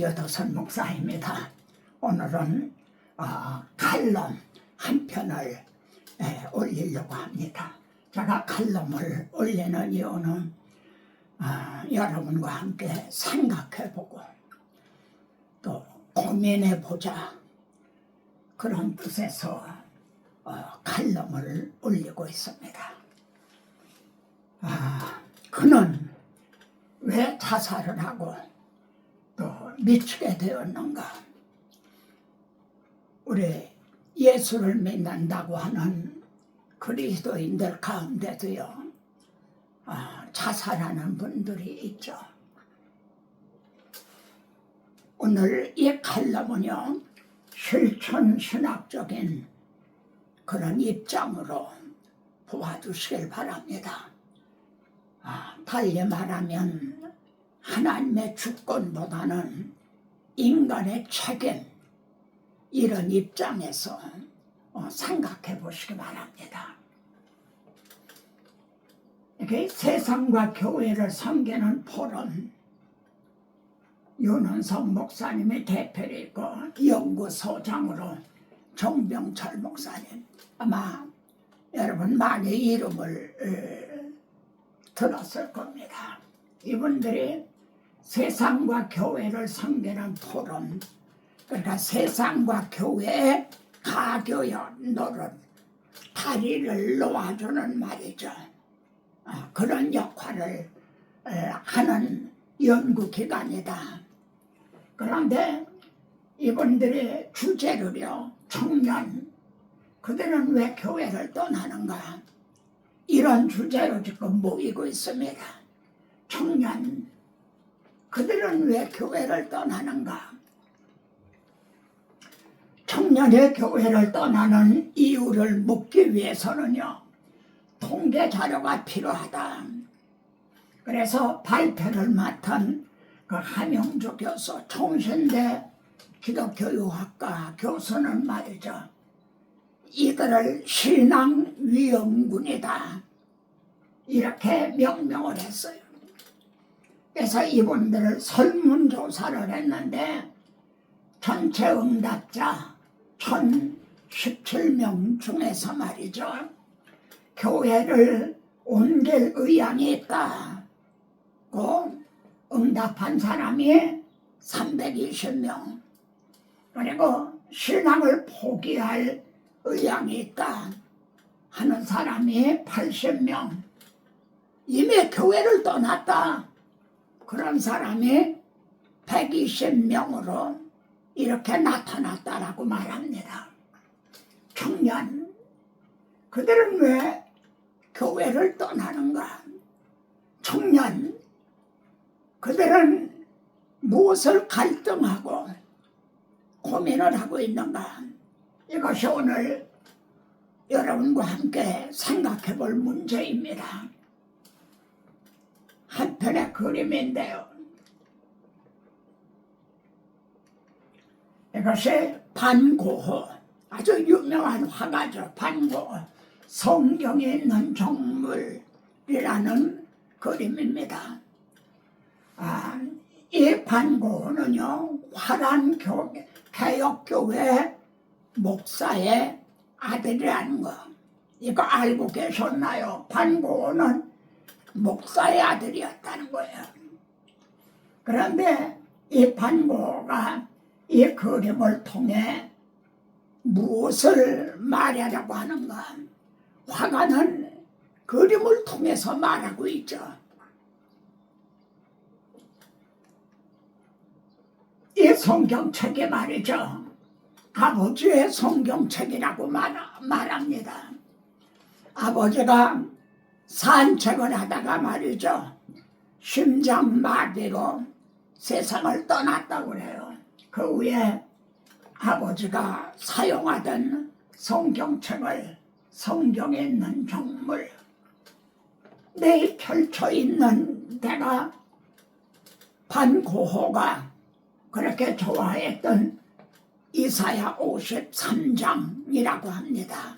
여도선 목사입니다. 오늘은 어, 칼럼 한 편을 에, 올리려고 합니다. 제가 칼럼을 올리는 이유는 어, 여러분과 함께 생각해보고 또 고민해보자 그런 뜻에서 어, 칼럼을 올리고 있습니다. 아, 그는 왜 자살을 하고 또 미치게 되었는가? 우리 예수를 믿는다고 하는 그리스도인들 가운데도요, 아, 자살하는 분들이 있죠. 오늘 이 칼럼은요, 실천 신학적인 그런 입장으로 보아주시길 바랍니다. 아, 달리 말하면 하나님의 주권보다는 인간의 책임 이런 입장에서 어, 생각해 보시기 바랍니다. 이게 세상과 교회를 섬기는 포럼 윤은성 목사님이 대표로 있고 연구소장으로 정병철 목사님 아마 여러분 많이 이름을 에, 들었을 겁니다. 이분들이 세상과 교회를 섬기는 포럼 그러니까 세상과 교회의 가교연 노릇 다리를 놓아주는 말이죠. 아, 그런 역할을 에, 하는 연구기관이다. 그런데 이분들의 주제를요, 청년, 그들은 왜 교회를 떠나는가? 이런 주제로 지금 모이고 있습니다. 청년, 그들은 왜 교회를 떠나는가? 청년의 교회를 떠나는 이유를 묻기 위해서는요, 통계 자료가 필요하다. 그래서 발표를 맡은 그 한영주 교수, 총신대 기독교육학과 교수는 말이죠. 이들을 신앙 위험군이다. 이렇게 명명을 했어요. 그래서 이분들을 설문조사를 했는데 전체 응답자 1017명 중에서 말이죠. 교회를 옮길 의향이 있다고 응답한 사람이 320명. 그리고 신앙을 포기할 의향이 있다 하는 사람이 80명. 이미 교회를 떠났다. 그런 사람이 120명으로 이렇게 나타났다라고 말합니다. 청년, 그들은 왜 교회를 떠나는가? 청년, 그들은 무엇을 갈등하고 고민을 하고 있는가? 이것이 오늘 여러분과 함께 생각해 볼 문제입니다. 한 편의 그림인데요. 이것이 반고호, 아주 유명한 화가죠. 반고호. 성경에 있는 종물이라는 그림입니다. 아, 이 반고호는요, 화란 교, 개혁교회 목사의 아들이라는 거. 이거 알고 계셨나요? 반고호는 목사의 아들이었다는 거예요. 그런데 이 반고호가 이 그림을 통해 무엇을 말하려고 하는가? 화가는 그림을 통해서 말하고 있죠. 이 성경책이 말이죠. 아버지의 성경책이라고 말, 말합니다. 아버지가 산책을 하다가 말이죠. 심장마비로 세상을 떠났다고 그래요. 그 후에 아버지가 사용하던 성경책을 성경에 있는 종물 내 펼쳐 있는 데가 반고호가 그렇게 좋아했던 이사야 53장이라고 합니다.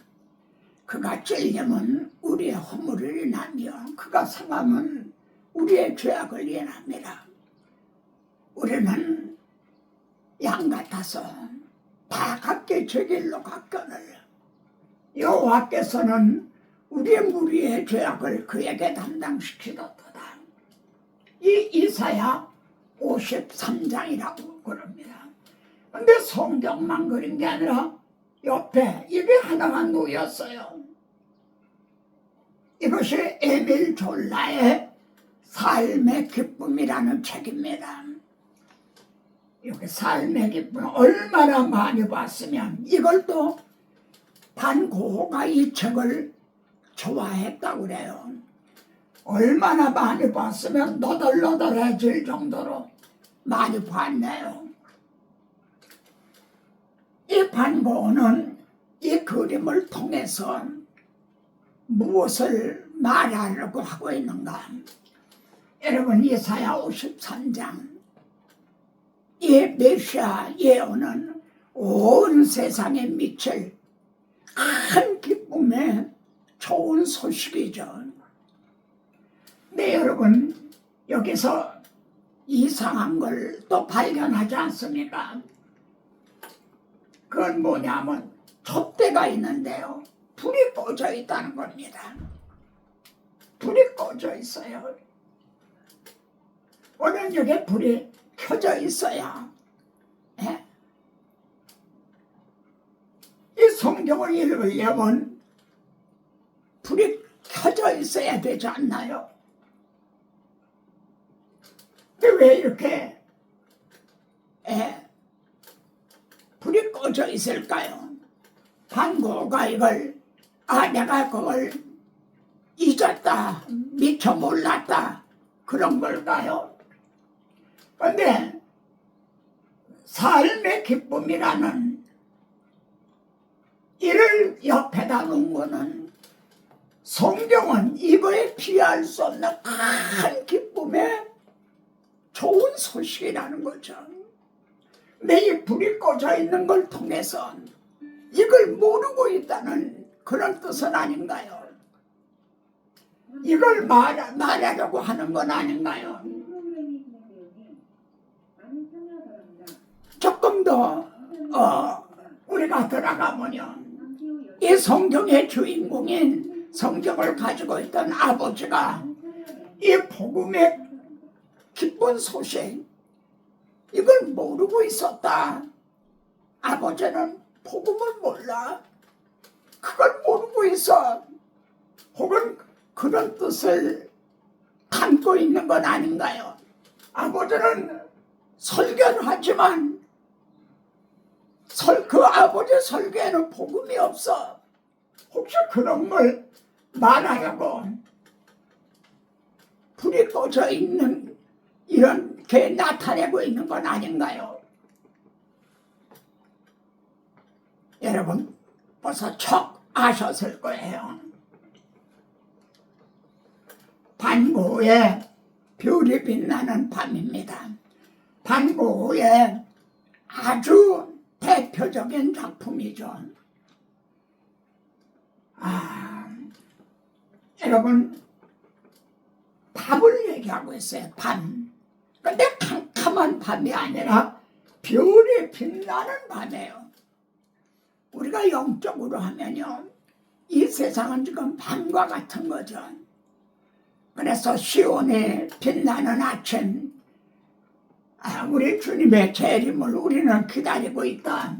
그가 찔리면 우리의 허물을 인하며 그가 상하면 우리의 죄악을 인합니다. 우리는 양 같아서 다 각기 제 길로 갔거늘 여호와께서는 우리 무리의 죄악을 그에게 담당시키었도다. 이 이사야 53장이라고 그럽니다. 근데 성경만 그린 게 아니라 옆에 이게 하나가 놓였어요. 이것이 에밀 졸라의 삶의 기쁨이라는 책입니다. 이렇게 삶의 기쁨 얼마나 많이 봤으면 이걸 또 반고가 이 책을 좋아했다고 그래요. 얼마나 많이 봤으면 너덜너덜해질 정도로 많이 봤네요. 이 반고는 이 그림을 통해서 무엇을 말하려고 하고 있는가? 여러분 이사야 53장 이 메시아 예언은 온 세상에 미칠 큰 기쁨의 좋은 소식이죠. 네 여러분 여기서 이상한 걸 또 발견하지 않습니까? 그건 뭐냐면 촛대가 있는데요. 불이 꺼져 있다는 겁니다. 불이 꺼져 있어요. 오늘 여기 불이 켜져 있어야 예? 이 성경을 읽으려면 불이 켜져 있어야 되지 않나요? 근데 왜 이렇게 예? 불이 꺼져 있을까요? 반고가 이걸 아 내가 그걸 잊었다 미처 몰랐다 그런 걸까요? 근데 삶의 기쁨이라는 이를 옆에다 놓은 거는 성경은 이거에 비할 수 없는 큰 기쁨의 좋은 소식이라는 거죠. 내이 불이 꺼져 있는 걸 통해서 이걸 모르고 있다는 그런 뜻은 아닌가요? 이걸 말, 말하려고 하는 건 아닌가요? 조금 더 어, 우리가 들어가면요. 이 성경의 주인공인 성경을 가지고 있던 아버지가 이 복음의 기쁜 소식 이걸 모르고 있었다. 아버지는 복음을 몰라. 그걸 모르고 있어. 혹은 그런 뜻을 담고 있는 건 아닌가요? 아버지는 설교를 하지만 설, 그 아버지 설교에는 복음이 없어. 혹시 그런 걸 말하려고 불이 꺼져 있는 이렇게 나타내고 있는 건 아닌가요? 여러분 벌써 척 아셨을 거예요. 반고에 별이 빛나는 밤입니다. 반고의 아주 대표적인 작품이죠. 아, 여러분 밤을 얘기하고 있어요. 밤. 근데 캄캄한 밤이 아니라 별이 빛나는 밤이에요. 우리가 영적으로 하면요. 이 세상은 지금 밤과 같은 거죠. 그래서 시온에 빛나는 아침, 아, 우리 주님의 재림을 우리는 기다리고 있다.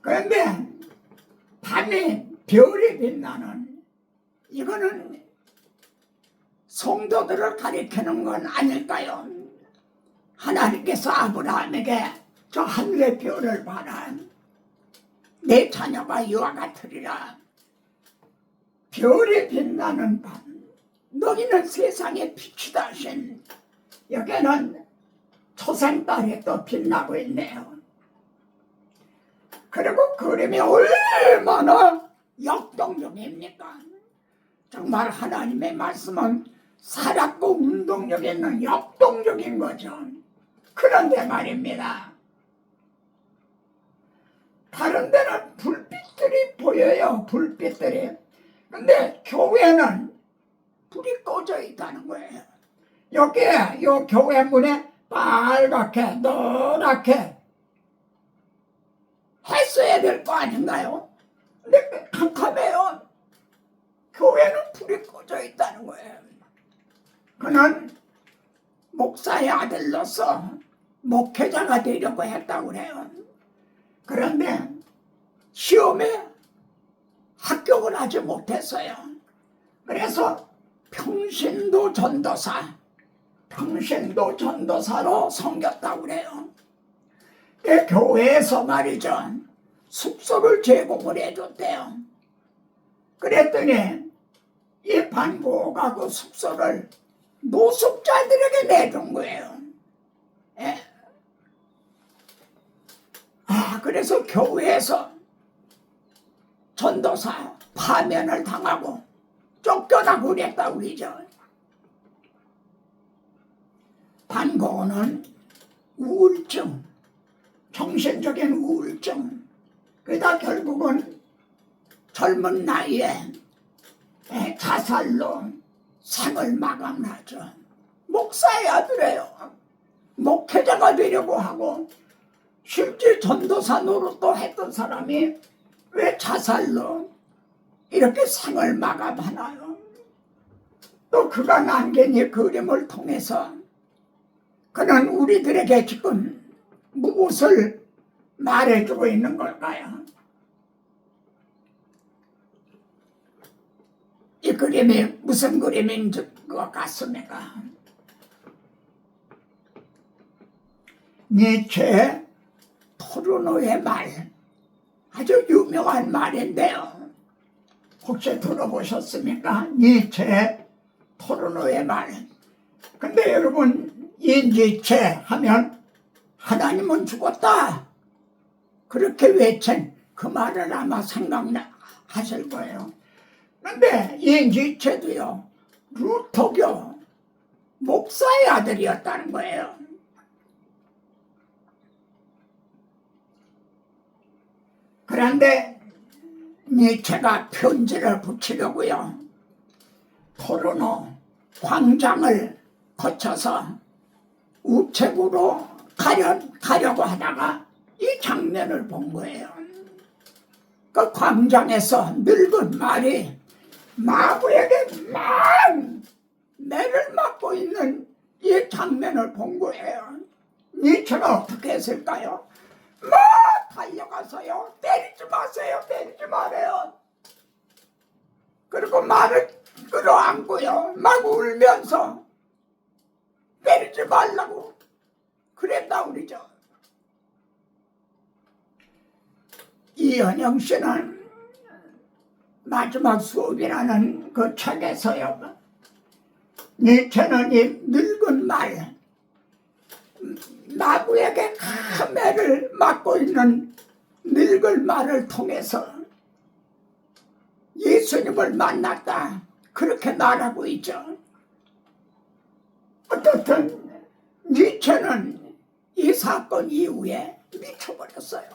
그런데 밤에 별이 빛나는 이거는 성도들을 가리키는 건 아닐까요? 하나님께서 아브라함에게 저 하늘의 별을 봐라. 내 자녀가 이와 같으리라. 별이 빛나는 밤. 너희는 세상의 빛이다 하신 여기는 초생달이 또 빛나고 있네요. 그리고 그림이 얼마나 역동적입니까? 정말 하나님의 말씀은 살았고 운동력이 있는 역동적인 거죠. 그런데 말입니다. 다른 데는 불빛들이 보여요. 불빛들이. 근데 교회는 불이 꺼져 있다는 거예요. 여기에 요 교회 문에 빨갛게 노랗게 했어야 될 거 아닌가요? 근데 캄캄해요. 교회는 불이 꺼져 있다는 거예요. 그는 목사의 아들로서 목회자가 되려고 했다고 그래요. 그런데 시험에 합격을 하지 못했어요. 그래서 평신도 전도사, 평신도 전도사로 섬겼다고 그래요. 그 교회에서 말이죠. 숙소를 제공을 해줬대요. 그랬더니 이 반고가 그 숙소를 노숙자들에게 내준 거예요. 예. 아, 그래서 교회에서 전도사 파면을 당하고 쫓겨나고 그랬다고 그러죠. 반고는 우울증, 정신적인 우울증, 그러다 결국은 젊은 나이에 에, 자살로 생을 마감하죠. 목사의 아들이에요. 목회자가 되려고 하고 실제 전도사 노릇도 했던 사람이 왜 자살로 이렇게 생을 마감하나요? 또 그가 남긴 이 그림을 통해서 그는 우리들에게 지금 무엇을 말해주고 있는 걸까요? 이 그림이 무슨 그림인 것 같습니까? 니체 토르노의 말 아주 유명한 말인데요. 혹시 들어보셨습니까? 니체 토르노의 말. 근데 여러분 이 니체 하면 하나님은 죽었다. 그렇게 외친 그 말을 아마 생각하실 거예요. 근데 이 니체도요, 루터교 목사의 아들이었다는 거예요. 그런데 니체가 편지를 붙이려고요. 토르노 광장을 거쳐서 우체국으로 가려, 가려고 하다가 이 장면을 본 거예요. 그 광장에서 늙은 말이 마부에게 막 매를 맞고 있는 이 장면을 본 거예요. 니체가 어떻게 했을까요? 막 달려가서요. 때리지 마세요. 때리지 말아요. 그리고 말을 끌어안고요. 막 울면서 때리지 말라고 그랬다 그러죠. 이현영 씨는 마지막 수업이라는 그 책에서요. 니체는 이 늙은 말, 나부에게 카메를 맡고 있는 늙은 말을 통해서 예수님을 만났다. 그렇게 말하고 있죠. 어떻든 니체는 이 사건 이후에 미쳐버렸어요.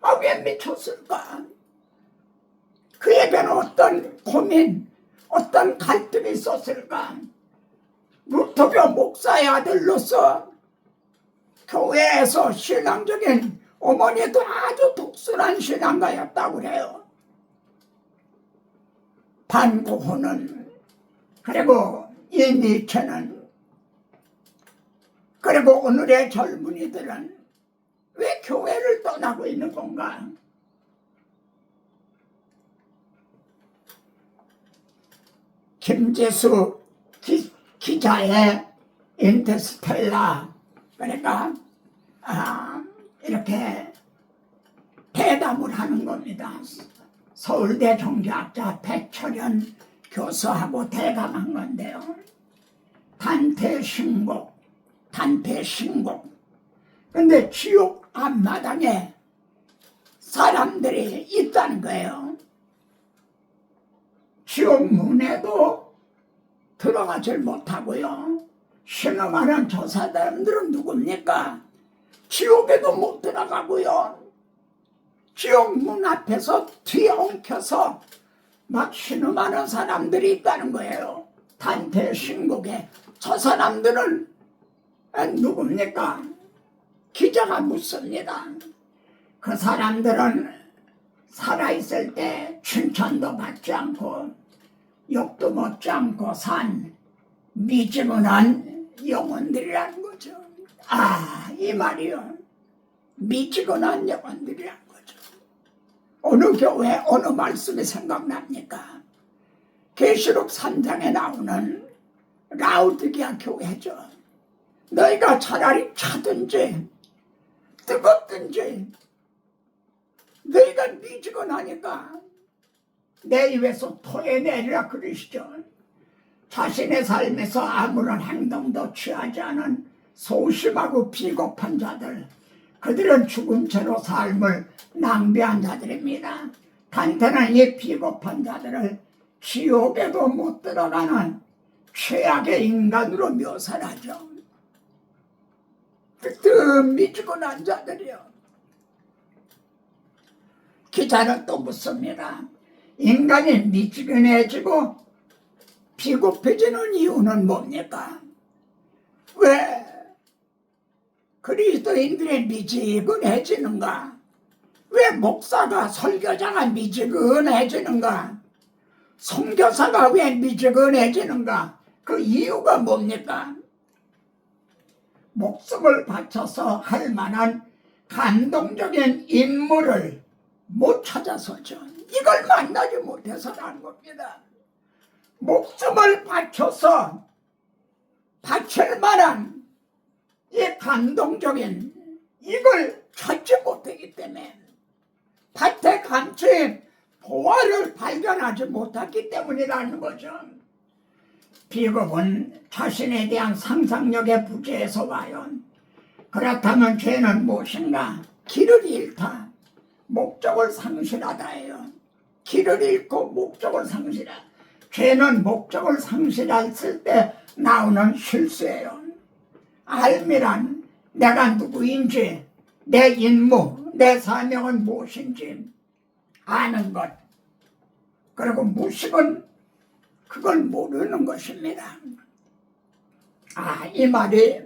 아, 왜 미쳤을까? 그에게는 어떤 고민, 어떤 갈등이 있었을까? 루터교 목사의 아들로서 교회에서 신앙적인 어머니도 아주 독실한 신앙가였다고 그래요. 반고호는 그리고 이 니체는 그리고 오늘의 젊은이들은 왜 교회를 떠나고 있는 건가? 김재수 기, 기자의 인터스텔라 그러니까 아, 이렇게 대담을 하는 겁니다. 서울대 종교학자 백철현 교수하고 대담한 건데요. 단태 신곡, 단태 신곡. 근데 지옥 앞마당에 사람들이 있다는 거예요. 지옥 문에도 들어가질 못하고요. 신음하는 저 사람들은 누굽니까? 지옥에도 못 들어가고요. 지옥 문 앞에서 뒤엉켜서 막 신음하는 사람들이 있다는 거예요. 단태 신곡에 저 사람들은 누굽니까? 기자가 묻습니다. 그 사람들은 살아있을 때 칭찬도 받지 않고 욕도 먹지 않고 산 미지근한 영혼들이라는 거죠. 아, 이 말이요. 미지근한 영혼들이라는 거죠. 어느 교회, 어느 말씀이 생각납니까? 계시록 3장에 나오는 라우드기아 교회죠. 너희가 차라리 차든지 뜨겁든지 너희가 미지근하니까 내 입에서 토해내리라 그러시죠. 자신의 삶에서 아무런 행동도 취하지 않은 소심하고 비겁한 자들, 그들은 죽은 채로 삶을 낭비한 자들입니다. 단테는 이 비겁한 자들을 지옥에도 못 들어가는 최악의 인간으로 묘사를 하죠. 뜨뜻 미지근한 자들이요. 기자는 또 묻습니다. 인간이 미지근해지고 비겁해지는 이유는 뭡니까? 왜 그리스도인들이 미지근해지는가? 왜 목사가 설교자가 미지근해지는가? 선교사가 왜 미지근해지는가? 그 이유가 뭡니까? 목숨을 바쳐서 할 만한 감동적인 인물을 못 찾아서죠. 이걸 만나지 못해서라는 겁니다. 목숨을 바쳐서 바칠 만한 이 감동적인 이걸 찾지 못하기 때문에 밭에 감추인 보화를 발견하지 못했기 때문이라는 거죠. 비겁은 자신에 대한 상상력의 부재에서 와요. 그렇다면 죄는 무엇인가? 길을 잃다. 목적을 상실하다예요. 길을 잃고 목적을 상실하. 죄는 목적을 상실했을 때 나오는 실수예요. 알미란 내가 누구인지, 내 임무, 내 사명은 무엇인지 아는 것. 그리고 무식은 그걸 모르는 것입니다. 아, 이 말이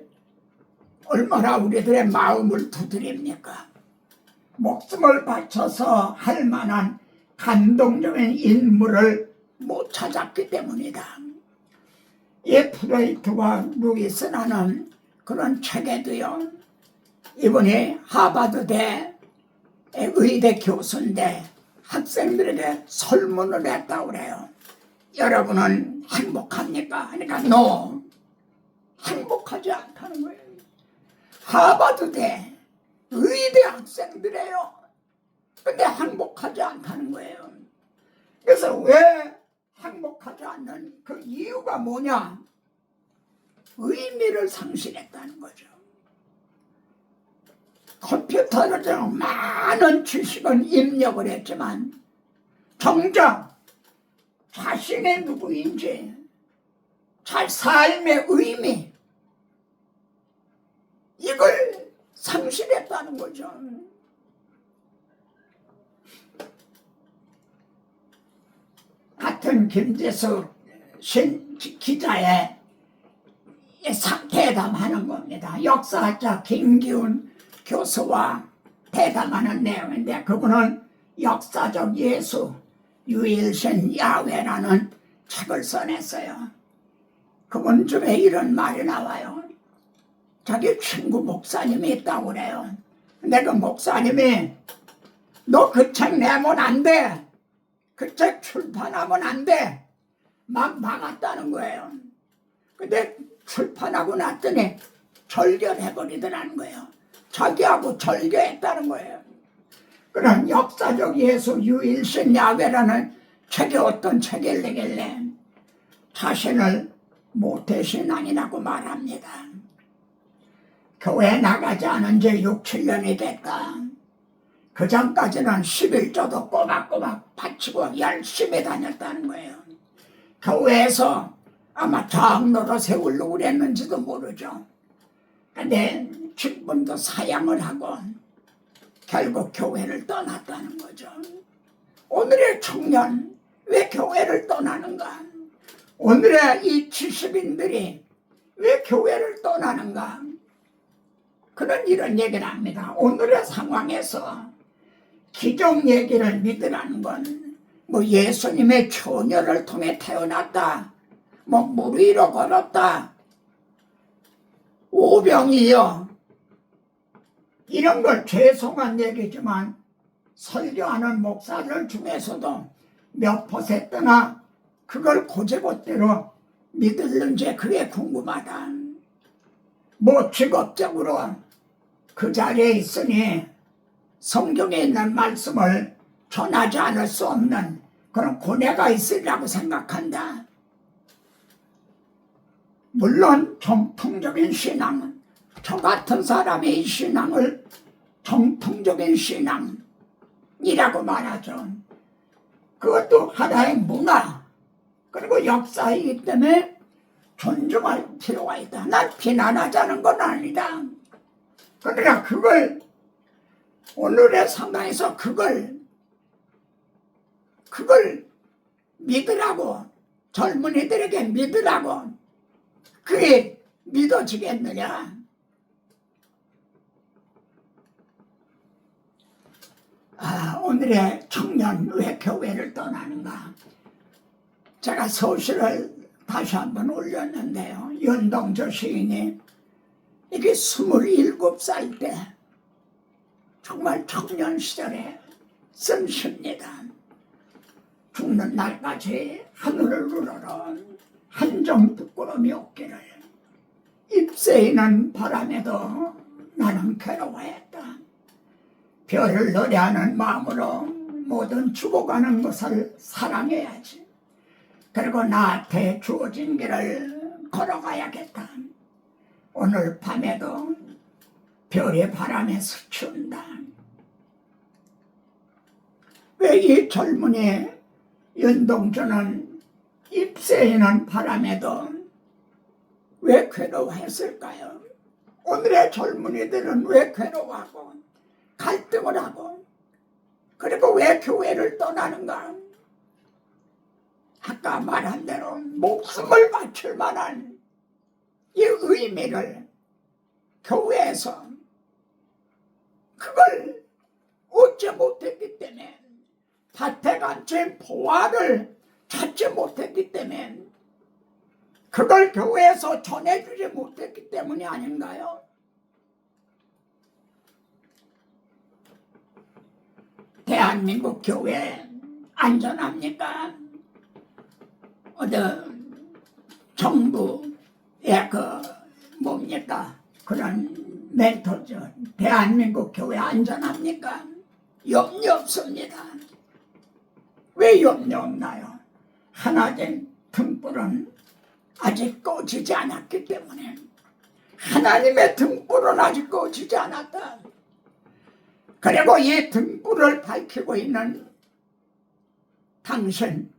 얼마나 우리들의 마음을 두드립니까? 목숨을 바쳐서 할 만한 감동적인 인물을 못 찾았기 때문이다. 이 프로이트와 루이스라는 그런 책에도요, 이분이 하버드대 의대 교수인데 학생들에게 설문을 했다고 그래요. 여러분은 행복합니까? 그러니까 no. 행복하지 않다는 거예요. 하버드대 의대 학생들이에요. 근데 행복하지 않다는 거예요. 그래서 왜 행복하지 않는 그 이유가 뭐냐? 의미를 상실했다는 거죠. 컴퓨터로 많은 지식은 입력을 했지만 정작 자신의 누구인지 잘 삶의 의미 이걸 상실했다는 거죠. 같은 김재수 신 기자의 대담하는 겁니다. 역사학자 김기훈 교수와 대담하는 내용인데 그분은 역사적 예수 유일신 야훼라는 책을 써냈어요. 그분 중에 이런 말이 나와요. 자기 친구 목사님이 있다고 그래요. 근데 그 목사님이 너 그 책 내면 안 돼. 그 책 출판하면 안 돼. 막 막았다는 거예요. 근데 출판하고 났더니 절결해버리더라는 거예요. 자기하고 절교했다는 거예요. 그런 역사적 예수 유일신 야훼라는 책이 어떤 책이길래 자신을 모태신 아니라고 말합니다. 교회 나가지 않은 지 6, 7년이 됐다. 그 전까지는 11조도 꼬박꼬박 바치고 열심히 다녔다는 거예요. 교회에서 아마 장로로 세우려고 그랬는지도 모르죠. 근데 직분도 사양을 하고 결국 교회를 떠났다는 거죠. 오늘의 청년 왜 교회를 떠나는가? 오늘의 이 70인들이 왜 교회를 떠나는가? 그런 이런 얘기를 합니다. 오늘의 상황에서 기종 얘기를 믿으라는 건 뭐 예수님의 처녀를 통해 태어났다. 뭐 물 위로 걸었다. 오병이요. 이런 걸 죄송한 얘기지만 설교하는 목사들 중에서도 몇 퍼센트나 그걸 고제것대로 믿을는지 그게 궁금하다. 뭐 직업적으로 그 자리에 있으니 성경에 있는 말씀을 전하지 않을 수 없는 그런 고뇌가 있으리라고 생각한다. 물론 정통적인 신앙은 저 같은 사람의 이 신앙을 정통적인 신앙이라고 말하죠. 그것도 하나의 문화 그리고 역사이기 때문에 존중할 필요가 있다. 난 비난하자는 건 아니다. 그러나 그걸 오늘의 상황에서 그걸 그걸 믿으라고 젊은이들에게 믿으라고 그게 믿어지겠느냐? 아, 오늘의 청년 왜 교회를 떠나는가? 제가 소시를 다시 한번 올렸는데요. 연동저 시인이 이게 27살 때 정말 청년 시절에 쓴 시입니다. 죽는 날까지 하늘을 우러러 한점 부끄러움이 없기를 잎새이는 바람에도 나는 괴로워했다. 별을 노래하는 마음으로 모든 죽어가는 것을 사랑해야지. 그리고 나한테 주어진 길을 걸어가야겠다. 오늘 밤에도 별의 바람에 스치운다. 왜 이 젊은이 연동전은 잎새이는 바람에도 왜 괴로워했을까요? 오늘의 젊은이들은 왜 괴로워하고 갈등을 하고 그리고 왜 교회를 떠나는가? 아까 말한 대로 목숨을 바칠 만한 이 의미를 교회에서 그걸 얻지 못했기 때문에 파태간체 보화를 찾지 못했기 때문에 그걸 교회에서 전해주지 못했기 때문이 아닌가요? 대한민국 교회 안전합니까? 어디 정부 의그 뭡니까 그런 멘토죠. 대한민국 교회 안전합니까? 염려 없습니다. 왜 염려 없나요? 하나된 등불은 아직 꺼지지 않았기 때문에 하나님의 등불은 아직 꺼지지 않았다. 그리고 이 등불을 밝히고 있는 당신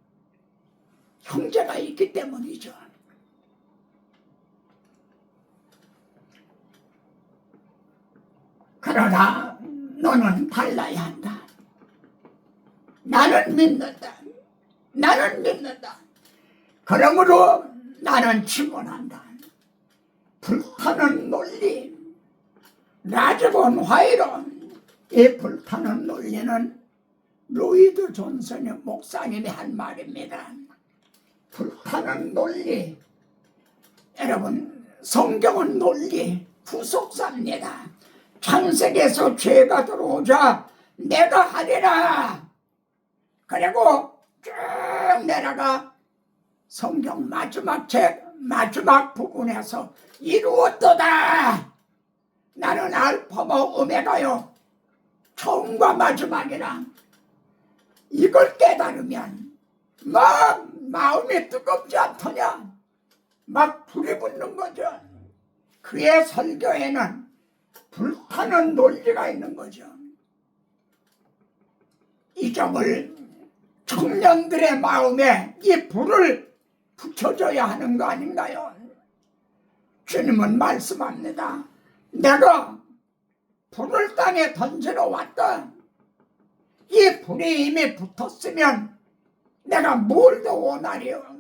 형제가 있기 때문이죠. 그러나 너는 달라야 한다. 나는 믿는다. 나는 믿는다. 그러므로 나는 증언한다. 불타는 논리, 라즈본 화이론, 이 불타는 논리는 로이드 존슨의 목사님이 한 말입니다. 불타는 논리. 여러분, 성경은 논리, 후속사입니다. 창세기에서 죄가 들어오자 내가 하리라. 그리고 쭉 내려가 성경 마지막 책 마지막 부분에서 이루었도다. 나는 알파와 오메가요. 처음과 마지막이라. 이걸 깨달으면 막 마음이 뜨겁지 않더냐. 막 불이 붙는 거죠. 그의 설교에는 불타는 논리가 있는 거죠. 이 점을 청년들의 마음에 이 불을 붙여줘야 하는 거 아닌가요? 주님은 말씀합니다. 내가 불을 땅에 던지러 왔다. 이 불이 이미 붙었으면 내가 뭘 더 원하리요?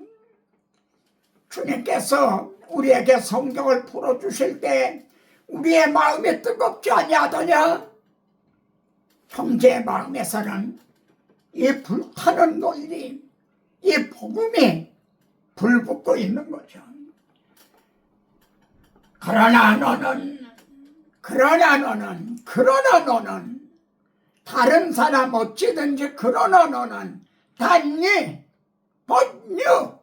주님께서 우리에게 성경을 풀어주실 때 우리의 마음이 뜨겁지 아니하더냐? 형제의 마음에서는 이 불타는 논리, 이 복음이 불붙고 있는 거죠. 그러나 너는, 그러나 너는, 그러나 너는, 다른 사람 어찌든지 그러나 너는, 단니, 번유,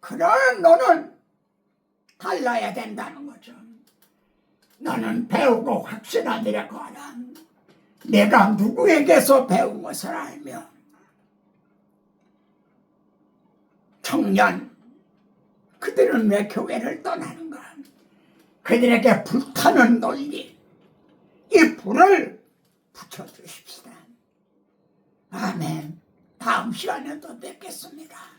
그러나 너는 달라야 된다는. 너는 배우고 확신하리라고 하라. 내가 누구에게서 배운 것을 알며 청년 그들은 왜 교회를 떠나는가? 그들에게 불타는 논리 이 불을 붙여주십시다. 아멘. 다음 시간에 또 뵙겠습니다.